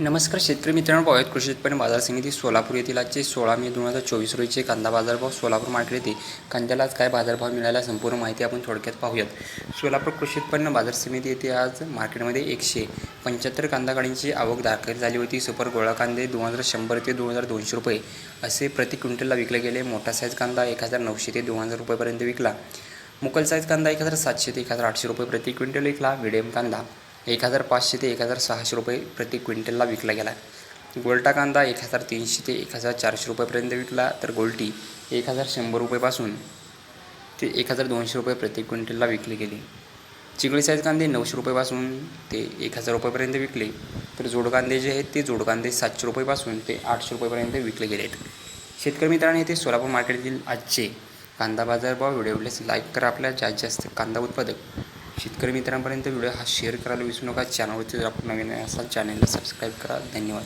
नमस्कार शेतकरी मित्रांनो पाहूयात कृषी उत्पन्न बाजार समिती सोलापूर येथील आजचे सोळा मे दोन हजार चोवीस रोजीचे कांदा बाजारभाव सोलापूर मार्केट येथे. कांद्याला आज काय बाजारभाव मिळाला संपूर्ण माहिती आपण थोडक्यात पाहूयात. सोलापूर कृषी उत्पन्न बाजार समिती येथे आज मार्केटमध्ये एकशे पंच्याहत्तर कांदा गाडींची आवक दाखल झाली होती. सुपर गोळा कांदे दोन हजार शंभर ते दोन हजार दोनशे रुपये असे प्रति क्विंटलला विकले गेले. मोठा साईज कांदा एक हजार नऊशे ते दोन हजार रुपयेपर्यंत विकला. मुकल साईज कांदा एक हजार सातशे ते एक हजार आठशे रुपये प्रति क्विंटल विकला. मिडियम कांदा एक हजार पाचशे ते एक हजार सहाशे रुपये प्रति क्विंटलला विकला गेला. गोल्टा कांदा एक हजार तीनशे ते एक हजार चारशे रुपयेपर्यंत विकला तर गोल्टी एक हजार शंभर रुपयेपासून ते एक हजार दोनशे रुपये प्रति क्विंटलला विकली गेली. चिकळी साईज कांदे नऊशे रुपयेपासून ते एक हजार रुपयेपर्यंत विकले तर जोड कांदे जे आहेत ते जोड कांदे सातशे रुपयेपासून ते आठशे रुपयेपर्यंत विकले गेले आहेत शेतकरी मित्रांनो येथे सोलापूर मार्केटतील आजचे कांदा बाजारभाव व्हिडिओ लाईक करा आपल्या जास्तीत जास्त कांदा उत्पादक शेतकरी मित्रांपर्यंत व्हिडिओ हा शेअर करायला विसरू नका. चॅनलवरती जर आपण नवीन असाल चॅनलला सबस्क्राईब करा. धन्यवाद.